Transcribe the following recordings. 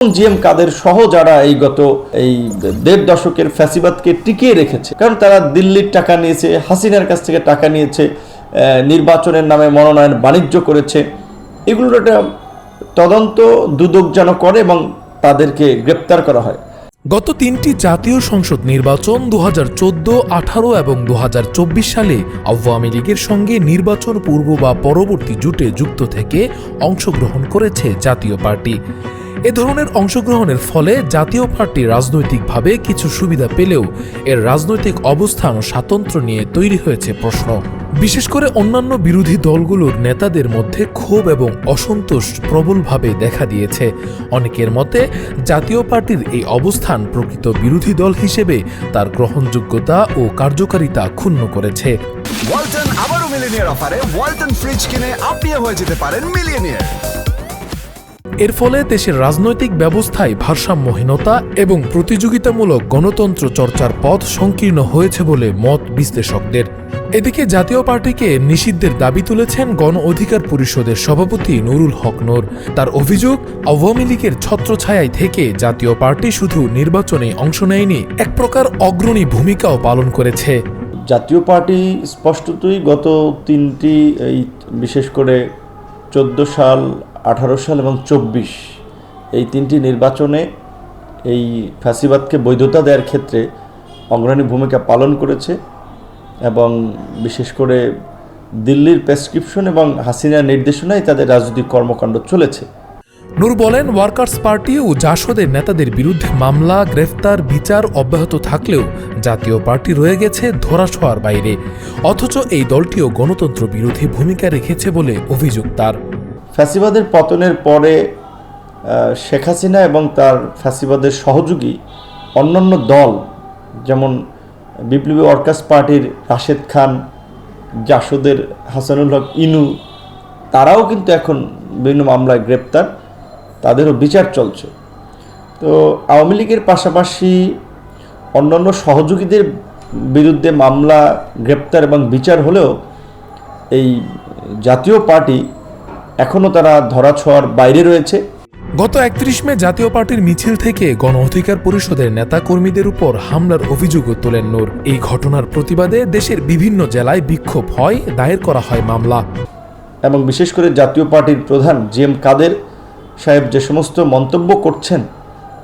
G M কাদের সহ যারা এই গত এই দেড় দশকের ফ্যাসিবাদকে টিকিয়ে রেখেছে, কারণ তারা দিল্লির টাকা নিয়েছে, হাসিনার কাছ থেকে টাকা নিয়েছে নির্বাচনের নামে মনোনয়ন বাণিজ্য করেছে, এগুলোর একটা তদন্ত দুদক যেন করে এবং তাদেরকে গ্রেপ্তার করা হয়। গত তিনটি জাতীয় সংসদ নির্বাচন দু হাজার চোদ্দ, আঠারো এবং দু হাজার চব্বিশ সালে আওয়ামী লীগের সঙ্গে নির্বাচন পূর্ব বা পরবর্তী জুটে যুক্ত থেকে অংশগ্রহণ করেছে জাতীয় পার্টি। এ ধরনের অংশগ্রহণের ফলে জাতীয় পার্টি রাজনৈতিকভাবে কিছু সুবিধা পেলেও এর রাজনৈতিক অবস্থান ও স্বাতন্ত্র্য নিয়ে তৈরি হয়েছে প্রশ্ন। বিশেষ করে অন্যান্য বিরোধী দলগুলোর নেতাদের মধ্যে ক্ষোভ এবং অসন্তোষ প্রবলভাবে দেখা দিয়েছে। অনেকের মতে, জাতীয় পার্টির এই অবস্থান প্রকৃত বিরোধী দল হিসেবে তার গ্রহণযোগ্যতা ও কার্যকারিতা ক্ষুণ্ণ করেছে। ওয়ালটন আবারও মিলিনিয়ার অফারে ওয়ালটন ফ্রিজ কিনে আপনিও হয়ে যেতে পারেন মিলিয়নিয়ার। এর ফলে দেশের রাজনৈতিক ব্যবস্থায় ভারসাম্যহীনতা এবং প্রতিযোগিতামূলক গণতন্ত্র চর্চার পথ সংকীর্ণ হয়েছে বলে মত বিশ্লেষকদের। এদিকে জাতীয় পার্টিকে নিষিদ্ধের দাবি তুলেছেন গণ অধিকার পরিষদের সভাপতি নুরুল হক নূর। তার অভিযোগ, আওয়ামী লীগের ছত্রছায়ায় থেকে জাতীয় পার্টি শুধু নির্বাচনে অংশ নেয়নি, এক প্রকার অগ্রণী ভূমিকাও পালন করেছে। জাতীয় পার্টি স্পষ্টতই গত তিনটি, এই বিশেষ করে চোদ্দ সাল আঠারো সাল এবং চব্বিশ। এই তিনটি নির্বাচনে এই ফ্যাসিবাদকে বৈধতা দেওয়ার ক্ষেত্রে অগ্রণী ভূমিকা পালন করেছে এবং বিশেষ করে দিল্লির প্রেসক্রিপশন এবং হাসিনার নির্দেশনায় তাদের রাজনৈতিক কর্মকাণ্ড চলেছে। নূর বলেন, ওয়ার্কার্স পার্টি ও জাসদের নেতাদের বিরুদ্ধে মামলা, গ্রেফতার, বিচার অব্যাহত থাকলেও জাতীয় পার্টি রয়ে গেছে ধরাছোঁয়ার বাইরে। অথচ এই দলটিও গণতন্ত্র বিরোধী ভূমিকা রেখেছে বলে অভিযোগ তার। ফ্যাসিবাদের পতনের পরে শেখ হাসিনা এবং তার ফ্যাসিবাদের সহযোগী অন্যান্য দল, যেমন বিপ্লবী ওয়ার্কার্স পার্টির রাশেদ খান, জাসদের হাসানুল হক ইনু, তারাও কিন্তু এখন বিভিন্ন মামলায় গ্রেপ্তার। তাদেরও বিচার চলছে। তো আওয়ামী লীগের পাশাপাশি অন্যান্য সহযোগীদের বিরুদ্ধে মামলা, গ্রেপ্তার এবং বিচার হলেও এই জাতীয় পার্টি এখনও তারা ধরাছোঁয়ার বাইরে রয়েছে। গত একত্রিশ মে জাতীয় পার্টির মিছিল থেকে গণ অধিকার পরিষদের নেতা কর্মীদের উপর হামলার অভিযোগও তোলেন নূর। এই ঘটনার প্রতিবাদে দেশের বিভিন্ন জেলায় বিক্ষোভ হয় দায়ের করা হয় মামলা। এবং বিশেষ করে জাতীয় পার্টির প্রধান জি এম কাদের সাহেব যে সমস্ত মন্তব্য করছেন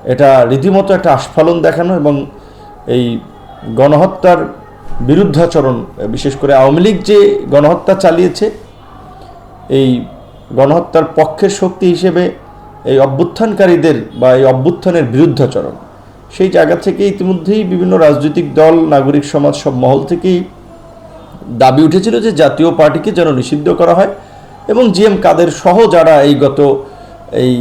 এটা রীতিমতো একটা আস্ফালন দেখানো এবং এই গণহত্যার বিরুদ্ধাচরণ বিশেষ করে আওয়ামী লীগ যে গণহত্যা চালিয়েছে এই গণহত্যার পক্ষের শক্তি হিসেবে এই অভ্যুত্থানকারীদের বা এই অভ্যুত্থানের বিরুদ্ধাচরণ সেই জায়গা থেকে ইতিমধ্যেই বিভিন্ন রাজনৈতিক দল, নাগরিক সমাজ সব মহল থেকেই দাবি উঠেছিল যে জাতীয় পার্টিকে যেন নিষিদ্ধ করা হয় এবং জি এম কাদের সহ যারা এই গত এই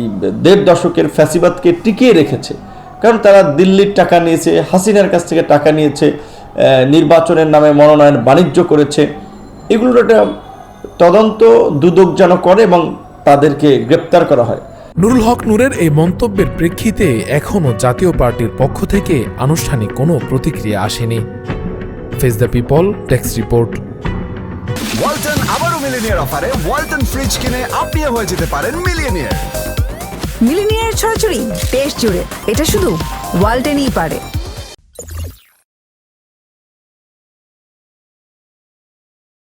দেড় দশকের ফ্যাসিবাদকে টিকিয়ে রেখেছে, কারণ তারা দিল্লির টাকা নিয়েছে, হাসিনার কাছ থেকে টাকা নিয়েছে নির্বাচনের নামে মনোনয়ন বাণিজ্য করেছে, এগুলোর একটা তদন্ত দুদক যেন করে এবং তাদেরকে গ্রেপ্তার করা হয়। নুরুল হক নূরের এই মন্তব্যের প্রেক্ষিতে এখনও জাতীয় পার্টির পক্ষ থেকে আনুষ্ঠানিক কোনো প্রতিক্রিয়া আসেনি। Face the people text report Walton আবারও মিলিনিয়ার অফারে ওয়ালটন ফ্রিজ কিনে আপনিও হয়ে যেতে পারেন মিলিয়নিয়ার মিলিনিয়ার ছড়াছড়ি দেশ জুড়ে। এটা শুধু ওয়ালটেনই পারে।